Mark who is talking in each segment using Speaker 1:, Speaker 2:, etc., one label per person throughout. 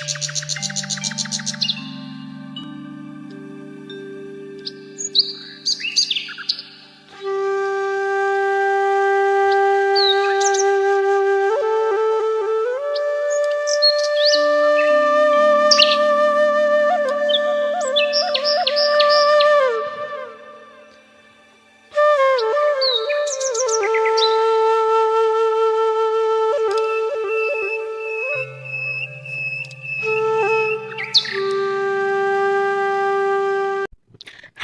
Speaker 1: Thank you.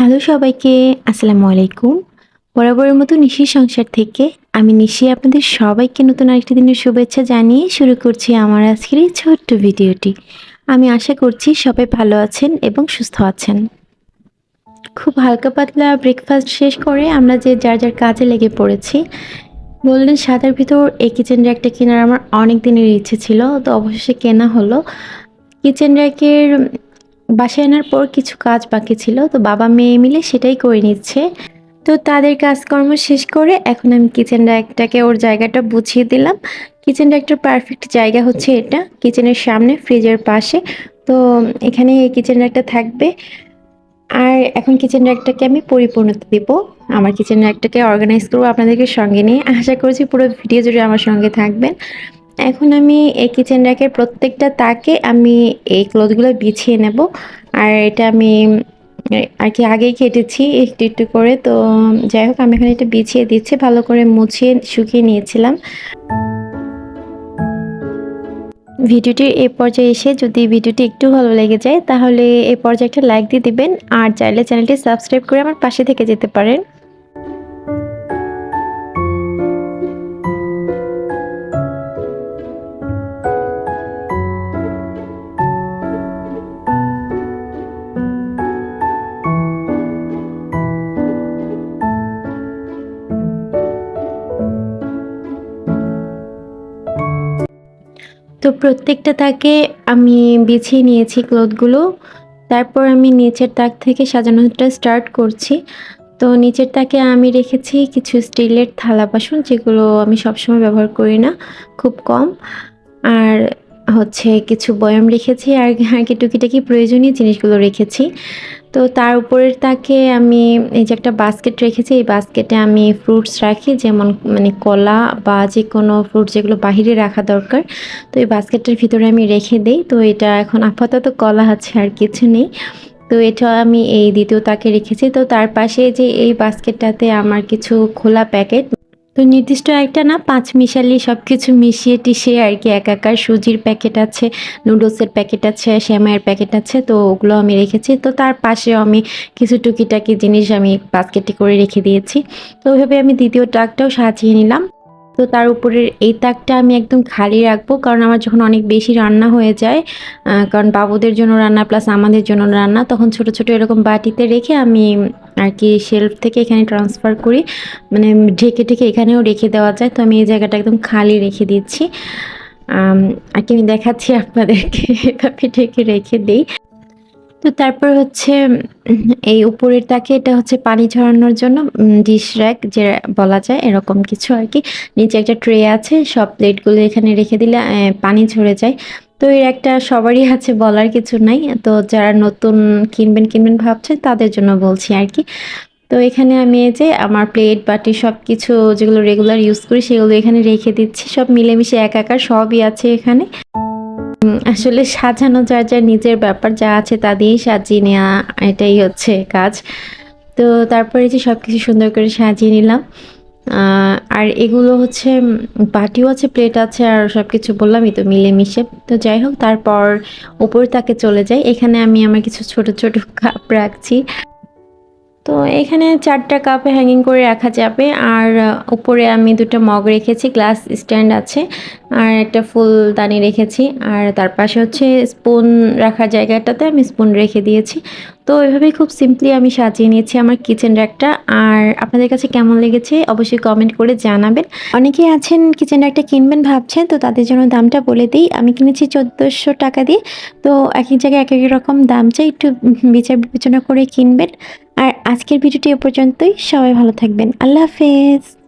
Speaker 1: Hello সবাইকে, আসসালামু আলাইকুম। বরাবরের মতো নিশির সংসার থেকে আমি নিশি আপনাদের সবাইকে নতুন আরেকটি দিনের শুভেচ্ছা জানিয়ে শুরু করছি আমার আজকের এই ছোট্ট ভিডিওটি। আমি আশা করছি সবাই ভালো আছেন এবং সুস্থ আছেন। খুব হালকা পাতলা ব্রেকফাস্ট শেষ করে আমরা যে যার যার কাজে লেগে পড়েছি গোল্ডেন সাদার ভিতর এই কিচেন র্যাকটা কেনার আমার অনেক দিনের ইচ্ছে ছিল, তো অবশেষে কেনা হলো। কিচেন র্যাকের বাসায় আনার পর কিছু কাজ বাকি ছিল, তো বাবা মেয়ে মিলে সেটাই করে নিচ্ছে। তো তাদের কাজকর্ম শেষ করে এখন আমি কিচেন র্যাকটাকে ওর জায়গাটা বুঝিয়ে দিলাম। কিচেন র্যাকটার পারফেক্ট জায়গা হচ্ছে এটা কিচেনের সামনে ফ্রিজের পাশে। তো এখানে এই কিচেন র্যাকটা থাকবে। আর এখন কিচেন র্যাকটাকে আমি পরিপূর্ণতা দিব। আমার কিচেন র্যাকটাকে অর্গানাইজ করব আপনাদেরকে সঙ্গে নিয়ে। আশা করছি পুরো ভিডিও জুড়ে আমার সঙ্গে থাকবেন। এখন আমি এই কিচেন র্যাকের প্রত্যেকটা তাকে আমি এই ক্লথগুলো বিছিয়ে নেব। আর এটা আমি, আর কি আগেই কেটেছি একটু একটু করে। তো যাই হোক, আমি এখানে এটা বিছিয়ে দিচ্ছি, ভালো করে মুছিয়ে শুকিয়ে নিয়েছিলাম। ভিডিওটির এই পর্যায়ে এসে যদি ভিডিওটি একটু ভালো লেগে যায়, তাহলে এই পর্যায়ে একটা লাইক দিয়ে দিবেন। আর চাইলে চ্যানেলটি সাবস্ক্রাইব করে আমার পাশে থেকে যেতে পারেন। তো প্রত্যেকটা তাকে আমি বিছিয়ে নিয়েছি ক্লথগুলো। তারপর আমি নিচের তাক থেকে সাজানোটা স্টার্ট করছি। তো নিচের তাকে আমি রেখেছি কিছু স্টিলের থালা বাসন, যেগুলো আমি সবসময় ব্যবহার করি না, খুব কম। আর হচ্ছে কিছু বয়াম রেখেছি আর আর কি টুকিটাকি প্রয়োজনীয় জিনিসগুলো রেখেছি। তো তার উপরের তাকে আমি এই যে একটা বাস্কেট রেখেছি, এই বাস্কেটে আমি ফ্রুটস রাখি, যেমন মানে কলা বা যে কোনো ফ্রুট যেগুলো বাহিরে রাখা দরকার। তো এই বাস্কেটের ভিতরে আমি রেখে দিই। তো এটা এখন আপাতত কলা আছে আর কিছু নেই। তো এটা আমি এই দ্বিতীয় তাকে রেখেছি। তো তার পাশে যে এই বাস্কেটটাতে আমার কিছু খোলা প্যাকেট তো নির্দিষ্ট একটা না পাঁচ মিশালি সব কিছু মিশিয়ে টিশিয়ে আর কি একাকার সুজির প্যাকেট আছে, নুডলসের প্যাকেট আছে শ্যামায়ের প্যাকেট আছে, তো ওগুলো আমি রেখেছি। তো তার পাশে আমি কিছু টুকিটাকি জিনিস আমি বাস্কেটে করে রেখে দিয়েছি। তো ওইভাবে আমি দ্বিতীয় টাকটাও সাজিয়ে নিলাম। তো তার উপরের এই তাকটা আমি একদম খালি রাখব, কারণ আমার যখন অনেক বেশি রান্না হয়ে যায় কারণ বাবুদের জন্য রান্না প্লাস আমাদের জন্য রান্না, তখন ছোট ছোট এরকম বাটিতে রেখে আমি আর কি শেলফ থেকে এখানে ট্রান্সফার করি মানে ঢেকে ঢেকে এখানেও রেখে দেওয়া যায়। তো আমি এই জায়গাটা একদম খালি রেখে দিচ্ছি। আর কি আমি দেখাচ্ছি আপনাদেরকে, এভাবে ঢেকে রেখে দিই। তো তারপর হচ্ছে, এই উপরের তাকে এটা হচ্ছে পানি ঝরানোর জন্য ডিশ র্যাক যে বলা যায়, এরকম কিছু আর কি। নিচে একটা ট্রে আছে, সব প্লেটগুলো এখানে রেখে দিলে পানি ঝরে যায়। তো এর একটা সবারই আছে বলার কিছু নাই। তো যারা নতুন কিনবেন কিনবেন ভাবছে, তাদের জন্য বলছি আর কি। তো এখানে আমি এই যে, আমার প্লেট বাটি সব কিছু যেগুলো রেগুলার ইউজ করি, সেগুলো এখানে রেখে দিচ্ছি। সব মিলেমিশে একাকার, সবই আছে এখানে। আসলে সাজানো যার যার নিজের ব্যাপার যা আছে তা দিয়েই সাজিয়ে নেওয়া এটাই হচ্ছে কাজ। তো তারপরে যে সব কিছু সুন্দর করে সাজিয়ে নিলাম। আর এগুলো হচ্ছে বাটিও আছে, প্লেট আছে, আর সব কিছু বললামই তো মিলেমিশে। তো যাই হোক, তারপর উপরে তাকে চলে যাই। এখানে আমি আমার কিছু ছোট ছোট কাপ রাখছি। তো এখানে চারটা কাপ হ্যাঙ্গিং করে রাখা যাবে। আর উপরে আমি দুটো মগ রেখেছি গ্লাস স্ট্যান্ড আছে, আর একটা ফুল ফুলদানি রেখেছি। আর তার পাশে হচ্ছে স্পুন রাখার জায়গাটাতে আমি স্পুন রেখে দিয়েছি। তো এভাবেই খুব সিম্পলি আমি সাজিয়ে নিয়েছি আমার কিচেন র্যাকটা আর আপনাদের কাছে কেমন লেগেছে অবশ্যই কমেন্ট করে জানাবেন। অনেকেই আছেন কিচেন র্যাকটা কিনবেন ভাবছেন, তো তাদের জন্য দামটা বলে দিই। আমি কিনেছি চোদ্দোশো টাকা দিয়ে। তো এক এক জায়গায় এক এক রকম দাম চাই, একটু বিচার বিবেচনা করে কিনবেন। আর আজকের ভিডিওটি এ পর্যন্তই। সবাই ভালো থাকবেন। আল্লাহ হাফেজ।